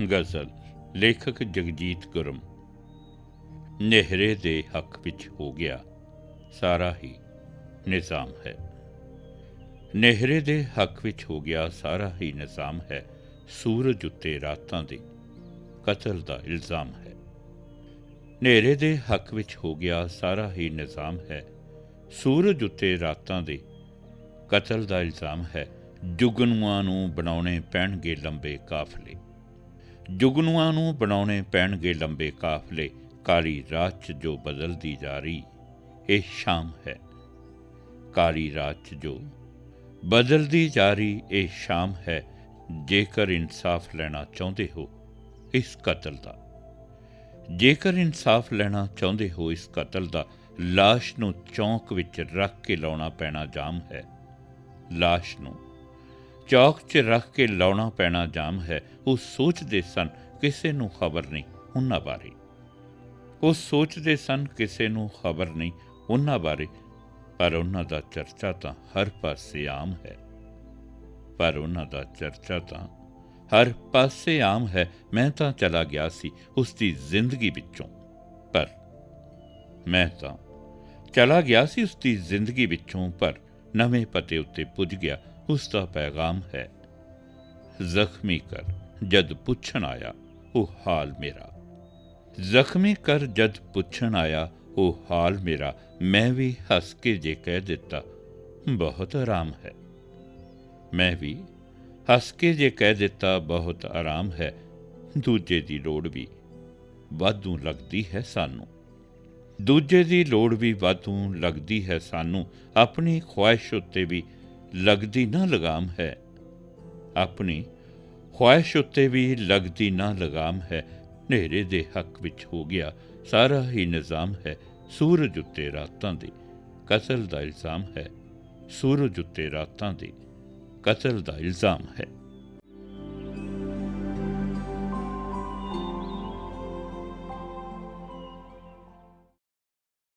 ਗਜ਼ਲ, ਲੇਖਕ ਜਗਜੀਤ ਗੁਰਮ। ਨਹਿਰੇ ਦੇ ਹੱਕ ਵਿੱਚ ਹੋ ਗਿਆ ਸਾਰਾ ਹੀ ਨਿਜ਼ਾਮ ਹੈ। ਨਹਿਰੇ ਦੇ ਹੱਕ ਵਿੱਚ ਹੋ ਗਿਆ ਸਾਰਾ ਹੀ ਨਿਜ਼ਾਮ ਹੈ। ਸੂਰਜ ਉੱਤੇ ਰਾਤਾਂ ਦੇ ਕਤਲ ਦਾ ਇਲਜ਼ਾਮ ਹੈ। ਨਹਿਰੇ ਦੇ ਹੱਕ ਵਿੱਚ ਹੋ ਗਿਆ ਸਾਰਾ ਹੀ ਨਿਜ਼ਾਮ ਹੈ। ਸੂਰਜ ਉੱਤੇ ਰਾਤਾਂ ਦੇ ਕਤਲ ਦਾ ਇਲਜ਼ਾਮ ਹੈ। ਜੁਗਨੂਆਂ ਨੂੰ ਬਣਾਉਣੇ ਪੈਣਗੇ ਲੰਬੇ ਕਾਫਲੇ। ਜੁਗਨੂਆਂ ਨੂੰ ਬਣਾਉਣੇ ਪੈਣਗੇ ਲੰਬੇ ਕਾਫਲੇ, ਕਾਲੀ ਰਾਤ 'ਚ ਜੋ ਬਦਲਦੀ ਜਾ ਰਹੀ, ਇਹ ਸ਼ਾਮ ਹੈ। ਕਾਲੀ ਰਾਤ 'ਚ ਜੋ ਬਦਲਦੀ ਜਾ ਰਹੀ, ਇਹ ਸ਼ਾਮ ਹੈ। ਜੇਕਰ ਇਨਸਾਫ ਲੈਣਾ ਚਾਹੁੰਦੇ ਹੋ, ਇਸ ਕਤਲ ਦਾ। ਜੇਕਰ ਇਨਸਾਫ ਲੈਣਾ ਚਾਹੁੰਦੇ ਹੋ, ਇਸ ਕਤਲ ਦਾ, ਲਾਸ਼ ਨੂੰ ਚੌਂਕ ਵਿੱਚ ਰੱਖ ਕੇ ਲਾਉਣਾ ਪੈਣਾ ਜਾਮ ਹੈ। ਲਾਸ਼ ਨੂੰ ਚੌਕ 'ਚ ਰੱਖ ਕੇ ਲਾਉਣਾ ਪੈਣਾ ਜਾਮ ਹੈ। ਉਹ ਸੋਚਦੇ ਸਨ, ਕਿਸੇ ਨੂੰ ਖਬਰ ਨਹੀਂ, ਉਹਨਾਂ ਬਾਰੇ। ਉਹ ਸੋਚਦੇ ਸਨ, ਕਿਸੇ ਨੂੰ ਖਬਰ ਨਹੀਂ, ਉਹਨਾਂ ਬਾਰੇ। ਪਰ ਉਹਨਾਂ ਦਾ ਚਰਚਾ ਤਾਂ ਹਰ ਪਾਸੇ ਆਮ ਹੈ। ਪਰ ਉਹਨਾਂ ਦਾ ਚਰਚਾ ਤਾਂ ਹਰ ਪਾਸੇ ਆਮ ਹੈ। ਮੈਂ ਤਾਂ ਚਲਾ ਗਿਆ ਸੀ ਉਸ ਦੀ ਜ਼ਿੰਦਗੀ ਵਿੱਚੋਂ। ਪਰ ਮੈਂ ਤਾਂ ਚਲਾ ਗਿਆ ਸੀ ਉਸ ਦੀ ਜ਼ਿੰਦਗੀ ਵਿੱਚੋਂ, ਪਰ ਨਵੇਂ ਪਤੇ ਉੱਤੇ ਪੁੱਜ ਗਿਆ। ਉਸ ਦਾ ਪੈਗਾਮ ਹੈ। ਜ਼ਖਮੀ ਕਰ, ਜਦ ਪੁੱਛਣ ਆਇਆ, ਉਹ ਹਾਲ ਮੇਰਾ। ਜ਼ਖਮੀ ਕਰ, ਜਦ ਪੁੱਛਣ ਆਇਆ, ਉਹ ਹਾਲ ਮੇਰਾ। ਮੈਂ ਵੀ ਹੱਸ ਕੇ ਜੇ ਕਹਿ ਦਿੱਤਾ, ਬਹੁਤ ਆਰਾਮ ਹੈ। ਮੈਂ ਵੀ ਹੱਸ ਕੇ ਜੇ ਕਹਿ ਦਿੱਤਾ, ਬਹੁਤ ਆਰਾਮ ਹੈ। ਦੂਜੇ ਦੀ ਲੋੜ ਵੀ ਵਾਧੂ ਲੱਗਦੀ ਹੈ ਸਾਨੂੰ। ਦੂਜੇ ਦੀ ਲੋੜ ਵੀ ਵਾਧੂ ਲੱਗਦੀ ਹੈ ਸਾਨੂੰ। ਆਪਣੀ ਖੁਆਇਸ਼ ਉੱਤੇ ਵੀ ਲਗਦੀ ਨਾ ਲਗਾਮ ਹੈ। ਆਪਣੀ ਖੁਆਇਸ਼ ਉੱਤੇ ਵੀ ਲੱਗਦੀ ਨਾ ਲਗਾਮ ਹੈ। ਹਨੇਰੇ ਦੇ ਹੱਕ ਵਿੱਚ ਹੋ ਗਿਆ ਸਾਰਾ ਹੀ ਨਿਜ਼ਾਮ ਹੈ। ਸੂਰਜ ਉੱਤੇ ਰਾਤਾਂ ਦੀ ਕਤਲ ਦਾ ਇਲਜ਼ਾਮ ਹੈ। ਸੂਰਜ ਉੱਤੇ ਰਾਤਾਂ ਦੀ ਕਤਲ ਦਾ ਇਲਜ਼ਾਮ ਹੈ।